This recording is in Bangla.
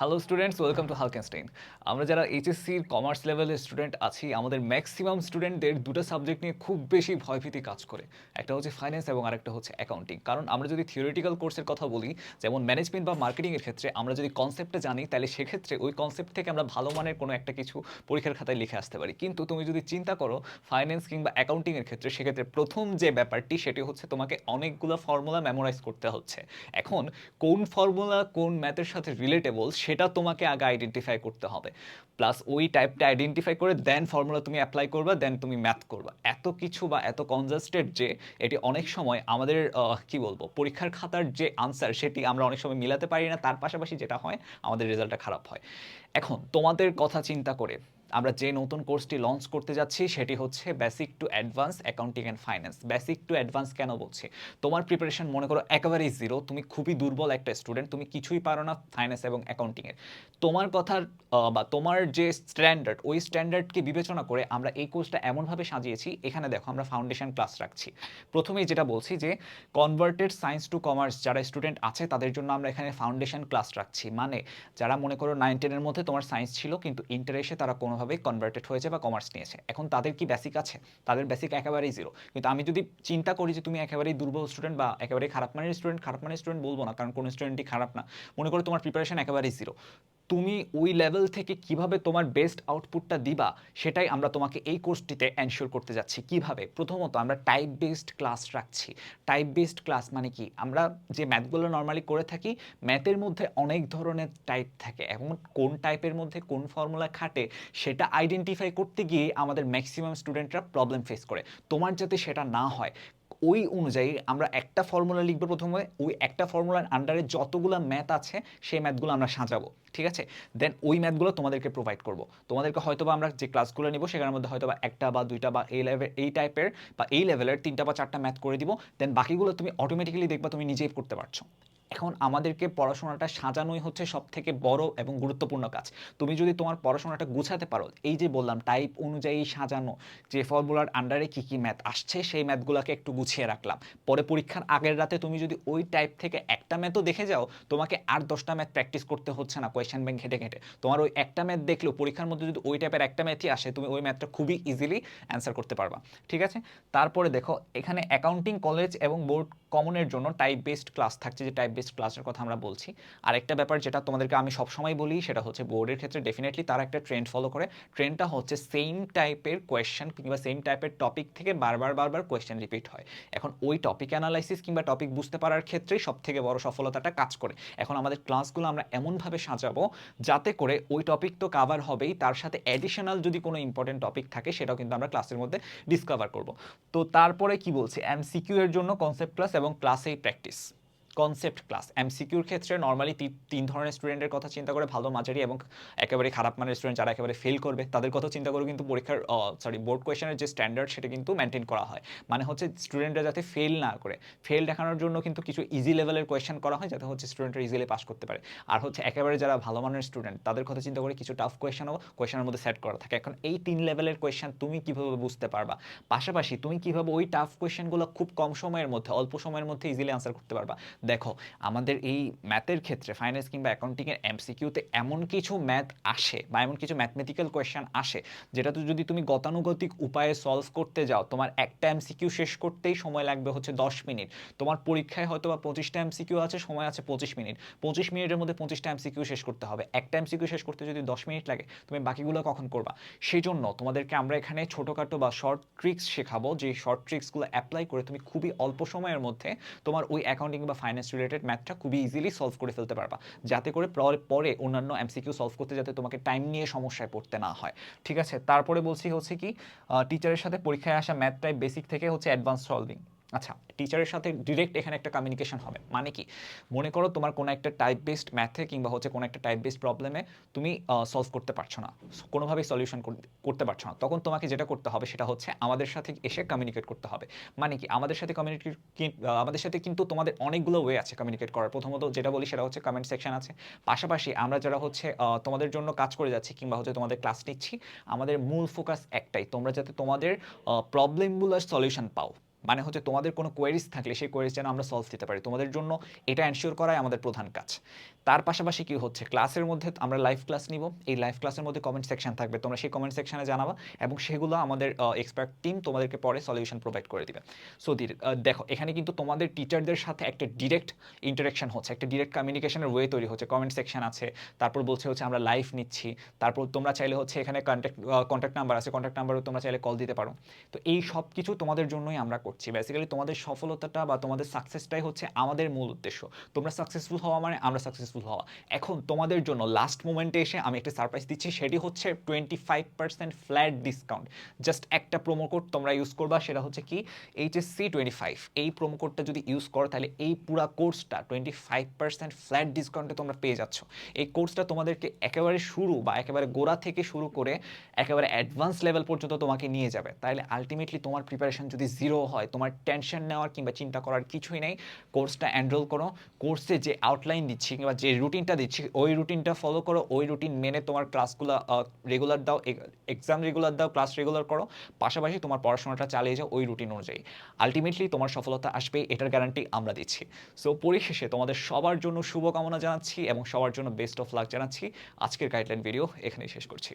হ্যালো স্টুডেন্টস ওয়েলকাম টু হালকেনস্টাইন আমরা যারা এইচএসসির কমার্স লেভেলের স্টুডেন্ট আছি, আমাদের ম্যাক্সিমাম স্টুডেন্টদের দুটো সাবজেক্ট নিয়ে খুব বেশি ভয়ভীতি কাজ করে। একটা হচ্ছে ফাইন্যান্স এবং আরেকটা হচ্ছে অ্যাকাউন্টিং কারণ আমরা যদি থিওরিটিক্যাল কোর্সের কথা বলি, যেমন ম্যানেজমেন্ট বা মার্কেটিংয়ের ক্ষেত্রে আমরা যদি কনসেপ্টটা জানি, তাহলে সেক্ষেত্রে ওই কনসেপ্ট থেকে আমরা ভালো মানের কোনো একটা কিছু পরীক্ষার খাতায় লিখে আসতে পারি। কিন্তু তুমি যদি চিন্তা করো ফাইন্যান্স কিংবা অ্যাকাউন্টিংয়ের ক্ষেত্রে সেক্ষেত্রে প্রথম যে ব্যাপারটি, সেটি হচ্ছে তোমাকে অনেকগুলো ফর্মুলা মেমোরাইজ করতে হচ্ছে। এখন কোন ফর্মুলা কোন ম্যাথের সাথে রিলেটেবল সেটা তোমাকে আগে আইডেন্টিফাই করতে হবে। প্লাস ওই টাইপটা আইডেন্টিফাই করে দেন ফর্মুলা তুমি অ্যাপ্লাই করবা দেন তুমি ম্যাথ করবা। এত কিছু বা এত কনজাস্টেড যে এটি অনেক সময় আমাদের কি বলব, পরীক্ষার খাতার যে আনসার সেটি আমরা অনেক সময় মিলাতে পারি না। তার পাশাপাশি যেটা হয়, আমাদের রেজাল্টটা খারাপ হয়। এখন তোমাদের কথা চিন্তা করে আমরা যে নতুন কোর্সটি লঞ্চ করতে যাচ্ছি, সেটি হচ্ছে basic to advance accounting and finance basic to advance কেন বলছি? তোমার প্রিপারেশন মনে করো একেবারেই জিরো তুমি খুবই দুর্বল একটা স্টুডেন্ট তুমি কিছুই পারো না ফাইন্যান্স এবং অ্যাকাউন্টিংয়ের তোমার কথার বা তোমার যে স্ট্যান্ডার্ড ওই স্ট্যান্ডার্ডকে বিবেচনা করে আমরা এই কোর্সটা এমনভাবে সাজিয়েছি, এখানে দেখো আমরা ফাউন্ডেশন ক্লাস রাখছি। প্রথমেই যেটা বলছি যে কনভার্টেড সায়েন্স টু কমার্স যারা স্টুডেন্ট আছে, তাদের জন্য আমরা এখানে ফাউন্ডেশন ক্লাস রাখছি। মানে যারা মনে করো নাইন টেনের মধ্যে তোমার সায়েন্স ছিল, কিন্তু ইন্টার তারা তারা কোনোভাবেই কনভার্টেড হয়েছে বা কমার্স নিয়েছে। এখন তাদের কি বেসিক আছে? তাদের বেসিক একেবারেই জিরো কিন্তু আমি যদি চিন্তা করি যে তুমি একেবারেই দুর্বল স্টুডেন্ট বা একেবারেই খারাপ মানের স্টুডেন্ট খারাপ মানের স্টুডেন্ট বলব না, কারণ কোনো স্টুডেন্টই খারাপ না। মনে করো তোমার প্রিপারেশন একেবারেই জিরো তুমি ওই লেভেল থেকে কীভাবে তোমার বেস্ট আউটপুটটা দিবা, সেটাই আমরা তোমাকে এই কোর্সটিতে এনশিওর করতে যাচ্ছি। কীভাবে? প্রথমত আমরা টাইপ বেসড ক্লাস রাখছি। টাইপ বেসড ক্লাস মানে কি? আমরা যে ম্যাথগুলো নর্মালি করে থাকি ম্যাথের মধ্যে অনেক ধরনের টাইপ থাকে। এবং কোন টাইপের মধ্যে কোন ফর্মুলা খাটে, সেটা আইডেন্টিফাই করতে গিয়ে আমাদের ম্যাক্সিমাম স্টুডেন্টরা প্রবলেম ফেস করে। তোমার যাতে সেটা না হয় ওই অনুযায়ী আমরা একটা ফর্মুলা লিখব প্রথমে, ওই একটা ফর্মুলার আন্ডারে যতগুলো ম্যাথ আছে, সেই ম্যাথগুলো আমরা সাজাবো, ঠিক আছে? দেন ওই ম্যাথগুলো তোমাদেরকে প্রোভাইড করব। তোমাদেরকে হয়তো বা আমরা যে ক্লাসগুলো নিব, সেখানের মধ্যে হয়তো বা একটা বা দুইটা বা এই লেভেল এই টাইপের বা এই লেভেলের তিনটা বা চারটা ম্যাথ করে দিব দেন বাকিগুলো তুমি অটোমেটিক্যালি দেখবা তুমি নিজেই করতে পারছ। এখন আমাদেরকে পড়াশোনাটা সাজানোই হচ্ছে সব থেকে বড় এবং গুরুত্বপূর্ণ কাজ। তুমি যদি তোমার পড়াশোনাটা গুছাতে পারো, এই যে বললাম টাইপ অনুযায়ী সাজানো, যে ফর্মুলার আন্ডারে কী কী ম্যাথ আসছে, সেই ম্যাথগুলোকে একটু গুছিয়ে রাখলাম। পরে পরীক্ষার আগের রাতে তুমি যদি ওই টাইপ থেকে একটা ম্যাথও দেখে যাও, তোমাকে আর দশটা ম্যাথ প্র্যাকটিস করতে হচ্ছে না কোয়েশ্চেন ব্যাংক ঘেটে ঘেটে। তোমার ওই একটা ম্যাথ দেখলেও, পরীক্ষার মধ্যে যদি ওই টাইপের একটা ম্যাথই আসে, তুমি ওই ম্যাথটা খুবই ইজিলি অ্যান্সার করতে পারবা। ঠিক আছে? তারপরে দেখো, এখানে অ্যাকাউন্টিং কলেজ এবং বোর্ড কমনের জন্য টাইপ বেসড ক্লাস থাকছে, যে টাইপ বেসড ক্লাসের কথা আমরা বলছি। আরেকটা ব্যাপার যেটা তোমাদেরকে আমি সবসময় বলি, সেটা হচ্ছে বোর্ডের ক্ষেত্রে ডেফিনেটলি তারা একটা ট্রেন্ড ফলো করে। ট্রেন্ডটা হচ্ছে সেম টাইপের কোয়েশ্চেন কিংবা সেম টাইপের টপিক থেকে বারবার বারবার কোয়েশ্চেন রিপিট হয়। এখন ওই টপিক অ্যানালাইসিস কিংবা টপিক বুঝতে পারার ক্ষেত্রেই সব থেকে বড় সফলতাটা কাজ করে। এখন আমাদের ক্লাসগুলো আমরা এমনভাবে সাজাবো যাতে করে ওই টপিক তো কাভার হবেই, তার সাথে অ্যাডিশনাল যদি কোনো ইম্পর্টেন্ট টপিক থাকে, সেটাও কিন্তু আমরা ক্লাসের মধ্যে ডিসকভার করব। তো তারপরে কি বলছি? এমসিকিউ এর জন্য কনসেপ্ট ক্লাস এবং ক্লাসেই প্র্যাকটিস কনসেপ্ট ক্লাস এমসিকিউর ক্ষেত্রে নর্মালি তিন ধরনের স্টুডেন্টের কথা চিন্তা করে ভালো মাঝারি এবং একেবারে খারাপ মানের স্টুডেন্ট যারা একেবারে ফেল করবে, তাদের কথা চিন্তা করে কিন্তু পরীক্ষার সরি বোর্ড কোয়েশনের যে স্ট্যান্ডার্ড সেটা কিন্তু মেনটেন করা হয়। মানে হচ্ছে স্টুডেন্টরা যাতে ফেল না করে ফেল দেখানোর জন্য কিন্তু কিছু ইজি লেভেলের কোয়েশ্চেন করা হয় যাতে হচ্ছে স্টুডেন্টরা ইজিলি পাস করতে পারে। আর হচ্ছে একেবারে যারা ভালো মানের স্টুডেন্ট তাদের কথা চিন্তা করে কিছু টাফ কোয়েশনও কোয়েশনের মধ্যে সেট করা থাকে। এখন এই তিন লেভেলের কোয়েশ্চেন তুমি কীভাবে বুঝতে পারবা? পাশাপাশি তুমি কীভাবে ওই টাফ কোয়েশ্চেনগুলো খুব কম সময়ের মধ্যে, অল্প সময়ের মধ্যে ইজিলি আনসার করতে পারবা? দেখো, আমাদের এই ম্যাথের ক্ষেত্রে ফাইন্যান্স কিংবা অ্যাকাউন্টিংয়ের এমসিকিউতে এমন কিছু ম্যাথ আসে বা এমন কিছু ম্যাথমেটিক্যাল কোয়েশ্চেন আসে যেটা তো যদি তুমি গতানুগতিক উপায়ে সলভ করতে যাও, তোমার একটা এমসিকিউ শেষ করতেই সময় লাগবে হচ্ছে দশ মিনিট। তোমার পরীক্ষায় হয়তো বা পঁচিশটা এমসিকিউ আছে, সময় আছে পঁচিশ মিনিট। পঁচিশ মিনিটের মধ্যে পঁচিশটা এমসিকিউ শেষ করতে হবে। একটা এমসিকিউ শেষ করতে যদি দশ মিনিট লাগে, তুমি বাকিগুলো কখন করবা? সেই জন্য তোমাদেরকে আমরা এখানে ছোটোখাটো বা শর্ট ট্রিক্স শেখাবো। যে শর্ট ট্রিক্সগুলো অ্যাপ্লাই করে তুমি খুবই অল্প সময়ের মধ্যে তোমার ওই অ্যাকাউন্টিং বা ফাইন্যান্স রিলেটেড ম্যাথটা খুবই ইজিলি সলভ করে ফেলতে পারবা। যাতে করে পরে অন্যান্য এমসিকিউ সলভ করতে যাতে তোমাকে টাইম নিয়ে সমস্যায় পড়তে না হয়। ঠিক আছে? তারপরে বলছি হচ্ছে কি টিচারের সাথে পরীক্ষায় আসা ম্যাথটাই বেসিক থেকে হচ্ছে অ্যাডভান্স সলভিং আচ্ছা টিচারের সাথে ডিরেক্ট এখানে একটা কমিউনিকেশন হবে। মানে কি? মনে করো তোমার কোনো একটা টাইপ বেসড ম্যাথে কিংবা হচ্ছে কোনো একটা টাইপ বেসড প্রবলেমে তুমি সলভ করতে পারছ না। কোনোভাবেই সলিউশন করতে পারছ না। তখন তোমাকে যেটা করতে হবে সেটা হচ্ছে আমাদের সাথে এসে কমিউনিকেট করতে হবে। মানে কি? আমাদের সাথে কমিউনিকেট আমাদের সাথে কিন্তু তোমাদের অনেকগুলো ওয়ে আছে কমিউনিকেট করার। প্রথমত যেটা বলি সেটা হচ্ছে কমেন্ট সেকশন আছে। পাশাপাশি আমরা যারা হচ্ছে তোমাদের জন্য কাজ করে যাচ্ছি কিংবা হচ্ছে তোমাদের ক্লাস নিচ্ছি, আমাদের মূল ফোকাস একটাই। তোমরা যাতে তোমাদের প্রবলেমগুলোর সলিউশন পাও। মানে হচ্ছে তোমাদের কোনো কোয়েরিজ থাকলে সেই কোয়েরিজ যেন আমরা সলভ দিতে পারি। তোমাদের জন্য এটা এনশিওর করাই আমাদের প্রধান কাজ। তার পাশাপাশি কি হচ্ছে? ক্লাসের মধ্যে আমরা লাইভ ক্লাস নিব। এই লাইভ ক্লাসের মধ্যে কমেন্ট সেকশন থাকবে। তোমরা সেই কমেন্ট সেকশনে জানাবা এবং সেগুলো আমাদের এক্সপার্ট টিম তোমাদেরকে পরে সলিউশন প্রোভাইড করে দিবে। সো দেখো, এখানে কিন্তু তোমাদের টিচারদের সাথে একটা ডিরেক্ট ইন্টারাকশন হচ্ছে, একটা ডিরেক্ট কমিউনিকেশনের ওয়ে তৈরি হচ্ছে। কমেন্ট সেকশন আছে, তারপর বলছে হচ্ছে আমরা লাইভ নিচ্ছি, তারপর তোমরা চাইলে হচ্ছে এখানে কন্ট্যাক্ট কন্ট্যাক্ট নাম্বার আছে কন্ট্যাক্ট নাম্বারও তোমরা চাইলে কল দিতে পারো। তো এই সব কিছু তোমাদের জন্যই আমরা করছি। বেসিক্যালি তোমাদের সফলতাটা বা তোমাদের সাকসেসটাই হচ্ছে আমাদের মূল উদ্দেশ্য। তোমরা সাকসেসফুল হওয়া মানে আমরা সাকসেসফুল হওয়া। এখন তোমাদের জন্য লাস্ট মোমেন্টে এসে আমি একটা সারপ্রাইজ দিচ্ছি, সেটি হচ্ছে twenty five percent flat discount just একটা প্রোমো কোড তোমরা ইউজ করবা, সেটা হচ্ছে কি এইচএসসি টোয়েন্টি ফাইভ এই প্রোমো কোডটা যদি ইউজ করো, তাহলে এই পুরো কোর্সটা টোয়েন্টি ফাইভ পার্সেন্ট ফ্ল্যাট ডিসকাউন্টে তোমরা পেয়ে যাচ্ছ। এই কোর্সটা তোমাদেরকে একেবারে শুরু বা একেবারে গোড়া থেকে শুরু করে একেবারে অ্যাডভান্স লেভেল পর্যন্ত তোমাকে নিয়ে যাবে। তাহলে আলটিমেটলি তোমার প্রিপারেশন যদি জিরো হয়, তোমার টেনশন নেওয়ার কিংবা চিন্তা করার কিছুই নেই। কোর্সটা এনরোল করো। কোর্সে যে আউটলাইন দিচ্ছি কিংবা যে রুটিনটা দিচ্ছি, ওই রুটিনটা ফলো করো। ওই রুটিন মেনে তোমার ক্লাসগুলো রেগুলার দাও এক্সাম রেগুলার দাও ক্লাস রেগুলার করো। পাশাপাশি তোমার পড়াশোনাটা চালিয়ে যাও ওই রুটিন অনুযায়ী। আলটিমেটলি তোমার সফলতা আসবে, এটার গ্যারান্টি আমরা দিচ্ছি। সো পরিশেষে তোমাদের সবার জন্য শুভকামনা জানাচ্ছি এবং সবার জন্য বেস্ট অফ লাক জানাচ্ছি। আজকের গাইডলাইন ভিডিও এখানেই শেষ করছি।